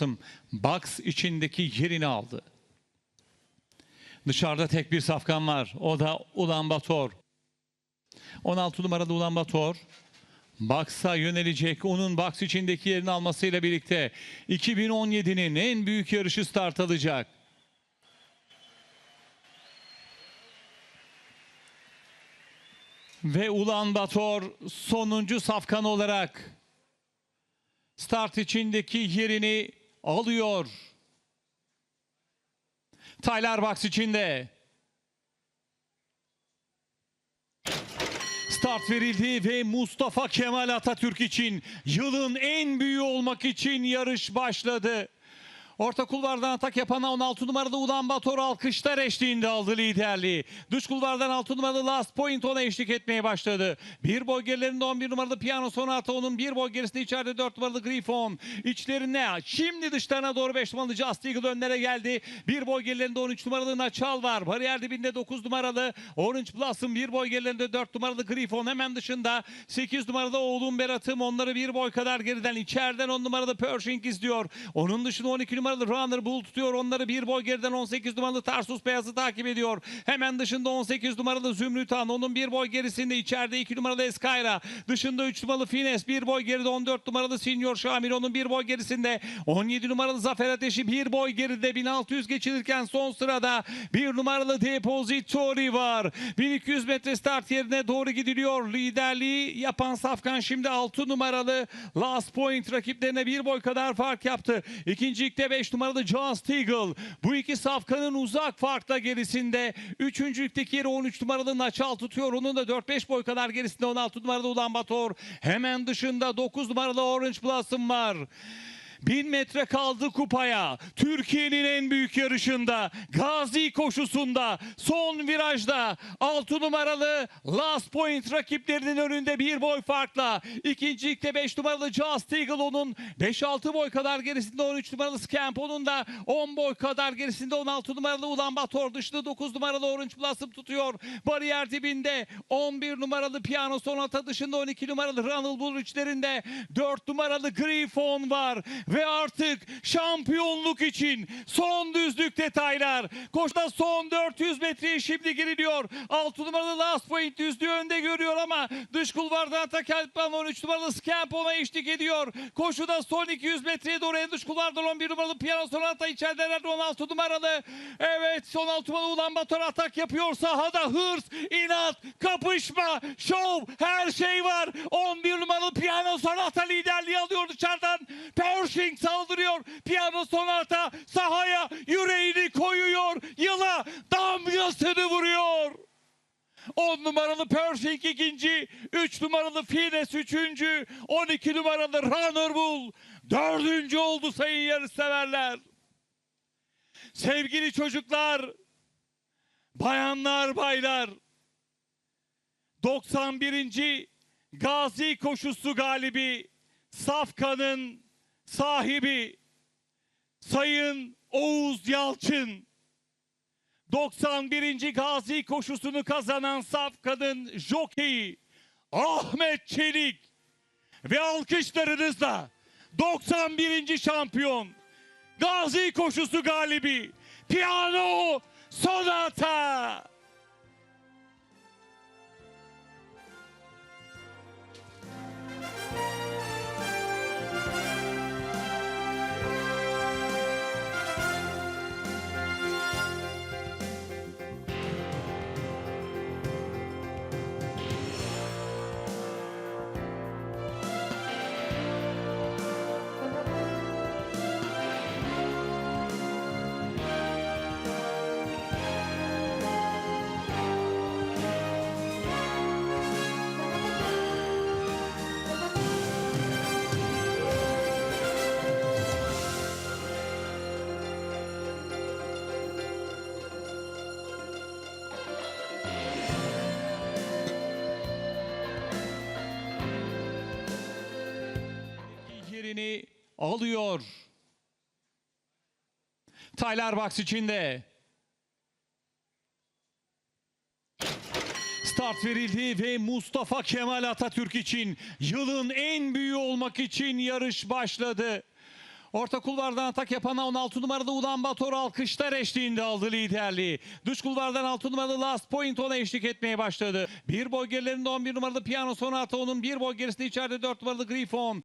Blossom box içindeki yerini aldı. Dışarıda tek bir safkan var. O da Ulan Bator. 16 numaralı Ulan Bator. Box'a yönelecek. Onun box içindeki yerini almasıyla birlikte 2017'nin en büyük yarışı start alacak. Ve Ulan Bator sonuncu safkan olarak start içindeki yerini alıyor. Tyler Box içinde. Start verildi ve Mustafa Kemal Atatürk için yılın en büyüğü olmak için yarış başladı. Orta kulvardan atak yapan 16 numaralı Ulan Bator alkışlar eşliğinde aldı liderliği. Dış kulvardan 6 numaralı Last Point ona eşlik etmeye başladı. Bir boy gerilerinde 11 numaralı Piano Sonata onun bir boy gerisinde içeride 4 numaralı Griffon. İçlerine şimdi dışlarına doğru 5 numaralı Just Eagle önlere geldi. Bir boy gerilerinde 13 numaralı Naçal var. Bariyer dibinde 9 numaralı Orange Blossom. Bir boy gerilerinde 4 numaralı Griffon. Hemen dışında 8 numaralı oğlum Berat'ım. Onları bir boy kadar geriden içeriden 10 numaralı Pershing izliyor. Onun dışında 12 numaralı Runner Bull tutuyor. Onları bir boy geriden 18 numaralı Tarsus Beyaz'ı takip ediyor. Hemen dışında 18 numaralı Zümrüt Han. Onun bir boy gerisinde içeride 2 numaralı Eskayra. Dışında 3 numaralı Fines. Bir boy geride 14 numaralı Senior Şamil. Onun bir boy gerisinde 17 numaralı Zafer Ateşi. Bir boy geride 1600 geçilirken son sırada bir numaralı Depository var. 1200 metre start yerine doğru gidiliyor. Liderliği yapan Safkan şimdi 6 numaralı Last Point rakiplerine bir boy kadar fark yaptı. İkincilikte 5 numaralı Just Eagle. Bu iki Safkan'ın uzak farkla gerisinde. Üçüncülükteki yeri 13 numaralı Naçal tutuyor. Onun da 4-5 boy kadar gerisinde 16 numaralı Ulan Bator. Hemen dışında 9 numaralı Orange Blossom var. 1000 metre kaldı kupaya. Türkiye'nin en büyük yarışında, Gazi koşusunda, son virajda 6 numaralı Last Point rakiplerinin önünde bir boy farkla. İkincilikte 5 numaralı Just Eagle onun 5-6 boy kadar gerisinde 13 numaralı Scamp da 10 boy kadar gerisinde 16 numaralı Ulan Bator dışında 9 numaralı Orange Blossom tutuyor. Bariyer dibinde 11 numaralı Piano Sonata dışında 12 numaralı Ronald Bull içlerinde 4 numaralı Griffon var ve artık şampiyonluk için son düzlük detaylar. Koşta son 400 metreye şimdi giriliyor. 6 numaralı Last Point düzlüğü önde görüyor ama dış kulvardan Takelpan 13 numaralı Scamp ona eşlik ediyor. Koşuda son 200 metreye doğru en dış kulvardan 11 numaralı Piano Sonata içerideler 16 numaralı. Evet 16 numaralı Ulan Bator atak yapıyor. Sahada hırs, inat, kapışma, şov her şey var. 11 numaralı Piano Sonata liderliği alıyor. Pershing saldırıyor. Piano Sonata sahaya yüreğini koyuyor. Yıla damgasını vuruyor. 10 numaralı Pershing ikinci, 3 numaralı Fines üçüncü, 12 numaralı Runner Bull dördüncü oldu sayın yarışseverler. Sevgili çocuklar, bayanlar, baylar, 91. Gazi koşusu galibi Safkan'ın sahibi Sayın Oğuz Yalçın 91. Gazi koşusunu kazanan Safkan'ın jokeyi Ahmet Çelik ve alkışlarınızla 91. şampiyon Gazi koşusu galibi Piano Sonata. Yerini alıyor. Tyler Box içinde. Start verildi ve Mustafa Kemal Atatürk için yılın en büyüğü olmak için yarış başladı. Orta kulvardan atak yapan 16 numarada Ulan Bator alkışlar eşliğinde aldı liderliği. Dış kulvardan 6 numaralı Last Point ona eşlik etmeye başladı. Bir boy gerilerinde 11 numaralı Piano Sonata onun bir boy gerisinde içeride 4 numaralı Griffon.